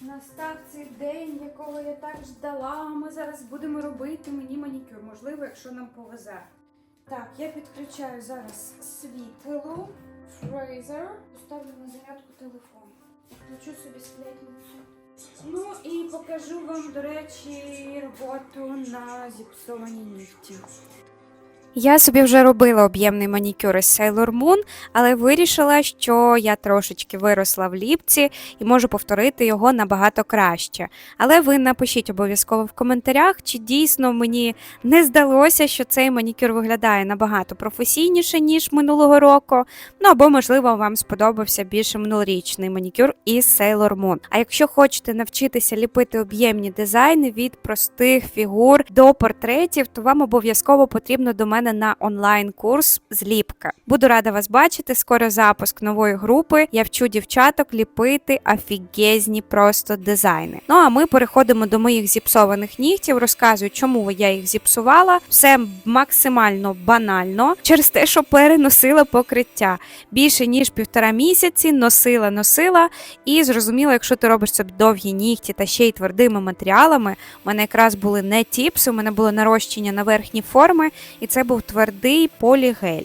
Настав цей день, якого я так ждала. Ми зараз будемо робити мені манікюр. Можливо, якщо нам повезе. Так, я підключаю зараз світло, фрезер, ставлю на зарядку телефон. Включу собі сплетницю. Ну і покажу вам, до речі, роботу на зіпсовані нігті. Я собі вже робила об'ємний манікюр із Sailor Moon, але вирішила, що я трошечки виросла в ліпці і можу повторити його набагато краще. Але ви напишіть обов'язково в коментарях, чи дійсно мені не здалося, що цей манікюр виглядає набагато професійніше, ніж минулого року. Ну або, можливо, вам сподобався більше минулорічний манікюр із Sailor Moon. А якщо хочете навчитися ліпити об'ємні дизайни від простих фігур до портретів, то вам обов'язково потрібно до мене на онлайн-курс зліпка. Буду рада вас бачити. Скоро запуск нової групи. Я вчу дівчаток ліпити офігезні просто дизайни. Ну а ми переходимо до моїх зіпсованих нігтів. Розказую, чому я їх зіпсувала. Все максимально банально через те, що переносила покриття більше ніж півтора місяці. Носила, носила і зрозуміла, якщо ти робиш собі довгі нігті та ще й твердими матеріалами. У мене якраз були не тіпси, у мене було нарощення на верхні форми, і це був твердий полігель.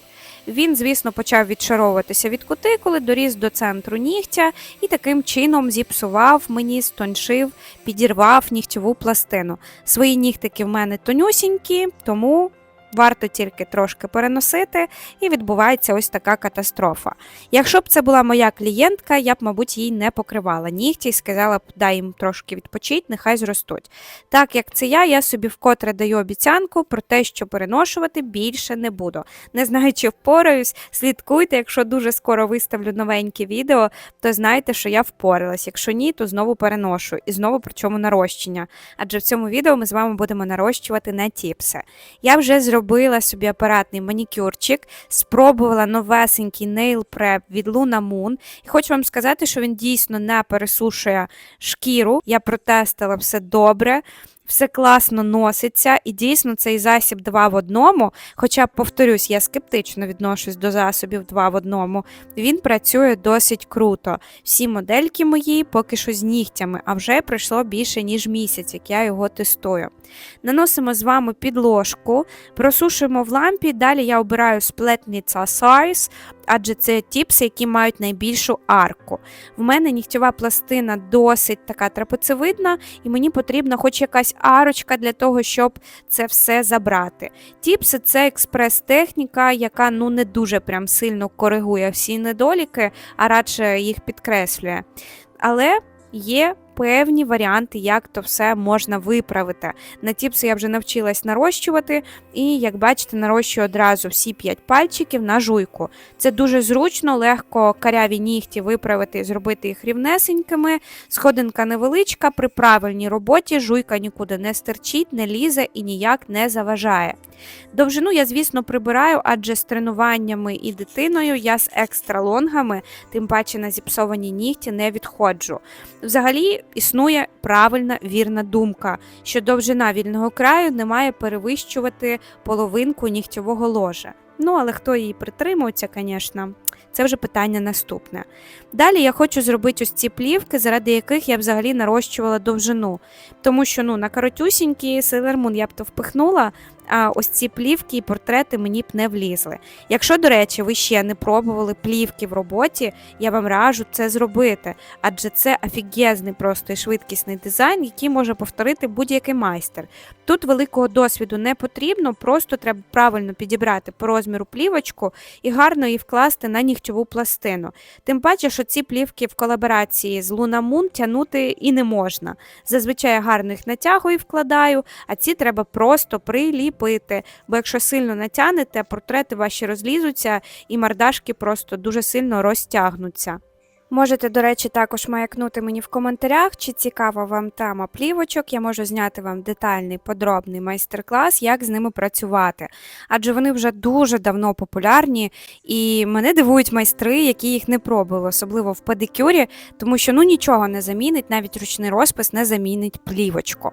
Він, звісно, почав відшаровуватися від кутикули, доріс до центру нігтя і таким чином зіпсував мені, стоншив, підірвав нігтєву пластину. Свої нігтики в мене тонюсінькі, тому варто тільки трошки переносити, і відбувається ось така катастрофа. Якщо б це була моя клієнтка, я б, мабуть, їй не покривала нігті і сказала б, дай їм трошки відпочити, нехай зростуть. Так як це я, я собі вкотре даю обіцянку про те, що переношувати більше не буду. Не знаю, чи впораюсь, слідкуйте, якщо дуже скоро виставлю новеньке відео, то знайте, що я впоралась. Якщо ні, то знову переношу і знову причому нарощення. Адже в цьому відео ми з вами будемо нарощувати на тіпси. Я вже зробила собі апаратний манікюрчик, спробувала новесенький Nail Prep від Luna Moon. І хочу вам сказати, що він дійсно не пересушує шкіру. Я протестила все добре. Все класно носиться, і дійсно цей засіб два в одному. Хоча, повторюсь, я скептично відношусь до засобів два в одному. Він працює досить круто. Всі модельки мої поки що з нігтями, а вже пройшло більше ніж місяць, як я його тестую. Наносимо з вами підложку, просушуємо в лампі. Далі я обираю сплетниця Size, адже це тіпси, які мають найбільшу арку. В мене нігтєва пластина досить така трапецевидна, і мені потрібна хоч якась арочка для того, щоб це все забрати. Тіпси це експрес-техніка, яка ну не дуже прям сильно коригує всі недоліки, а радше їх підкреслює. Але є певні варіанти, як то все можна виправити. На тіпси я вже навчилась нарощувати, і, як бачите, нарощую одразу всі 5 пальчиків на жуйку. Це дуже зручно, легко каряві нігті виправити і зробити їх рівнесенькими. Сходинка невеличка, при правильній роботі жуйка нікуди не стерчить, не лізе і ніяк не заважає. Довжину я, звісно, прибираю, адже з тренуваннями і дитиною я з екстралонгами, тим паче на зіпсовані нігті, не відходжу. Взагалі існує правильна вірна думка, що довжина вільного краю не має перевищувати половинку нігтєвого ложа. Ну, але хто її притримується, звісно, це вже питання наступне. Далі я хочу зробити ось ці плівки, заради яких я взагалі нарощувала довжину. Тому що ну, на коротюсінькі Sailor я б то впихнула, а ось ці плівки і портрети мені б не влізли. Якщо, до речі, ви ще не пробували плівки в роботі, я вам раджу це зробити, адже це офігезний просто і швидкісний дизайн, який може повторити будь-який майстер. Тут великого досвіду не потрібно, просто треба правильно підібрати по розміру плівочку і гарно її вкласти на нігтєву пластину. Тим паче, що ці плівки в колаборації з Moon тягнути і не можна. Зазвичай я гарно їх натягую і вкладаю, а ці треба просто приліпити. Бо якщо сильно натягнете, портрети ваші розлізуться і мордашки просто дуже сильно розтягнуться. Можете, до речі, також маякнути мені в коментарях, чи цікава вам тема плівочок. Я можу зняти вам детальний подробний майстер-клас, як з ними працювати. Адже вони вже дуже давно популярні, і мене дивують майстри, які їх не пробували, особливо в педикюрі, тому що ну нічого не замінить, навіть ручний розпис не замінить плівочку.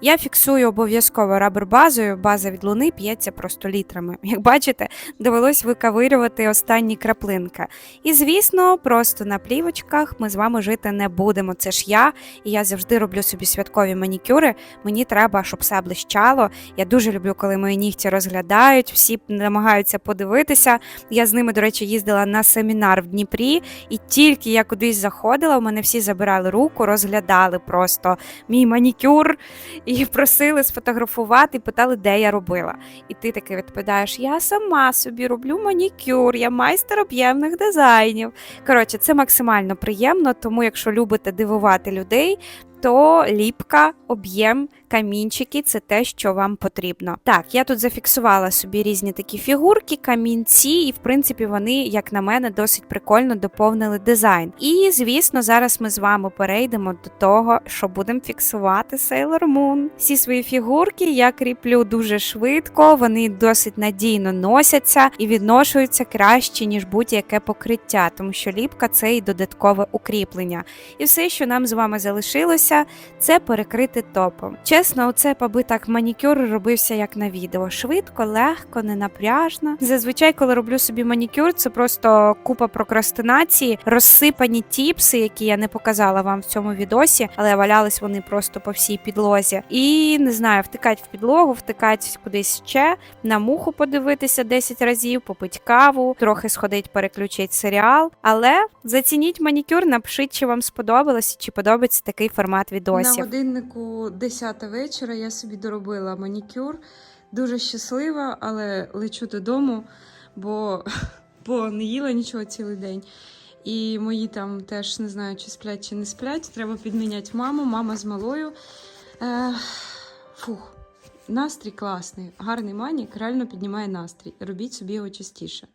Я фіксую обов'язково рабер-базою, база від луни п'ється просто літрами. Як бачите, довелось викавирювати останні краплинки. І, звісно, просто на плівочку плівочках ми з вами жити не будемо. Це ж я, і я завжди роблю собі святкові манікюри. Мені треба, щоб все блищало. Я дуже люблю, коли мої нігті розглядають, всі намагаються подивитися. Я з ними, до речі, їздила на семінар в Дніпрі, і тільки я кудись заходила, у мене всі забирали руку, розглядали просто мій манікюр і просили сфотографувати, і питали, де я робила. І ти таки відповідаєш: я сама собі роблю манікюр, я майстер об'ємних дизайнів. Коротше, це максимально приємно, тому якщо любите дивувати людей. То ліпка, об'єм, камінчики це те, що вам потрібно. Так, я тут зафіксувала собі різні такі фігурки, камінці, і в принципі вони, як на мене, досить прикольно доповнили дизайн. І звісно, зараз ми з вами перейдемо до того, що будемо фіксувати Sailor Moon. Всі свої фігурки я кріплю дуже швидко, вони досить надійно носяться і відношуються краще, ніж будь-яке покриття, тому що ліпка це і додаткове укріплення. І все, що нам з вами залишилося, це перекрити топом. Чесно, оце поби так манікюр робився як на відео. Швидко, легко, ненапряжно. Зазвичай, коли роблю собі манікюр, це просто купа прокрастинації, розсипані тіпси, які я не показала вам в цьому відосі, але валялись вони просто по всій підлозі. І не знаю, втикать в підлогу, втикать кудись ще, на муху подивитися 10 разів, попить каву, трохи сходить, переключить серіал. Але зацініть манікюр, напишіть, чи вам сподобалось, чи подобається такий формат відосів. На годиннику 10 вечора я собі доробила манікюр. Дуже щаслива, але лечу додому, бо, бо не їла нічого цілий день. І мої там теж не знаю, чи сплять, чи не сплять. Треба підміняти маму, мама з малою. Е, фух, настрій класний, гарний манік, реально піднімає настрій. Робіть собі його частіше.